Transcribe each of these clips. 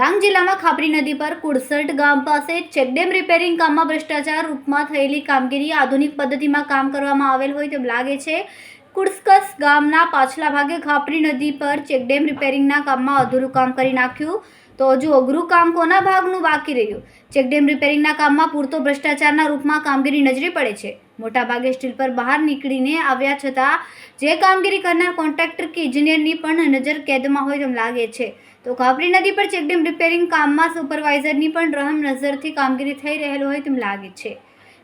ડાંગ જિલ્લામાં ખાપરી નદી પર કુડસટ ગામ પાસે ચેકડેમ રિપેરિંગ કામમાં ભ્રષ્ટાચાર રૂપમાં થયેલી કામગીરી આધુનિક પદ્ધતિમાં કામ કરવામાં આવેલ હોય તેમ લાગે છે. કુડસ્કસ ગામના પાછલા ભાગે ખાપરી નદી પર ચેકડેમ રિપેરિંગના કામમાં અધૂરું કામ કરી નાખ્યું. તો હજુ અઘરું કામ કોના ભાગનું બાકી રહ્યું? ચેકડેમ રિપેરિંગના કામમાં પૂરતો ભ્રષ્ટાચારના રૂપમાં કામગીરી નજરે પડે છે. મોટાભાગે સ્ટીલ પર બહાર નીકળીને આવ્યા છતાં, જે કામગીરી કરનાર કોન્ટ્રાક્ટર કે ઇજનેરની પણ નજર કેદમાં હોય તેમ લાગે છે. તો ખાપરી નદી પર ચેકડેમ રિપેરિંગ કામમાં સુપરવાઇઝરની પણ રહમ નજરથી કામગીરી થઈ રહેલ હોય તેમ લાગે છે.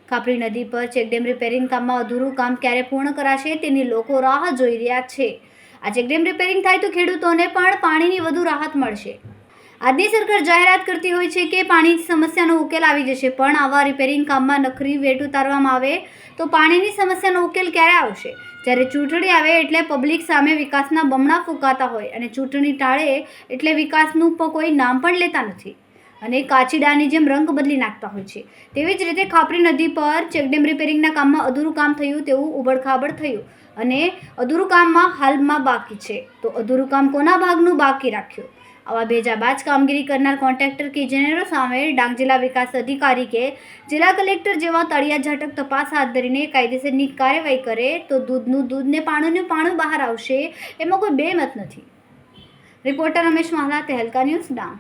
ખાપરી નદી પર ચેકડેમ રિપેરિંગ કામમાં અધૂરું કામ ક્યારે પૂર્ણ કરાશે તેની લોકો રાહ જોઈ રહ્યા છે. આ ચેકડેમ રિપેરિંગ થાય તો ખેડૂતોને પણ પાણીની વધુ રાહત મળશે. આજની સરકાર જાહેરાત કરતી હોય છે કે પાણીની સમસ્યાનો ઉકેલ આવી જશે, પણ આવા રિપેરિંગ કામમાં નખરી વેટ ઉતારવામાં આવે તો પાણીની સમસ્યાનો ઉકેલ ક્યારે આવશે? જ્યારે ચૂંટણી આવે એટલે પબ્લિક સામે વિકાસના બમણા ફૂંકાતા હોય અને ચૂંટણી ટાળે એટલે વિકાસનું પણ કોઈ નામ પણ લેતા નથી. અને કાચીડાની જેમ રંગ બદલી નાખતા હોય છે. તેવી જ રીતે ખાપરી નદી પર ચેકડેમ રિપેરિંગના કામમાં અધૂરું કામ થયું તેવું ઉબડખાબડ થયું. અને અધૂરું કામમાં હાલમાં બાકી છે. તો અધૂરું કામ કોના ભાગનું બાકી રાખ્યું? આવા ભેજાબાજ કામગીરી કરનાર કોન્ટ્રાક્ટર કે સામે ડાંગ જિલ્લા વિકાસ અધિકારી કે જિલ્લા કલેક્ટર જેવા તળિયા ઝાટક તપાસ હાથ ધરીને કાયદેસરની કાર્યવાહી કરે તો દૂધનું દૂધ ને પાણીનું પાણું બહાર આવશે, એમાં કોઈ બે મત નથી. Reporter Ramesh Mahala, Tehelka news Dang.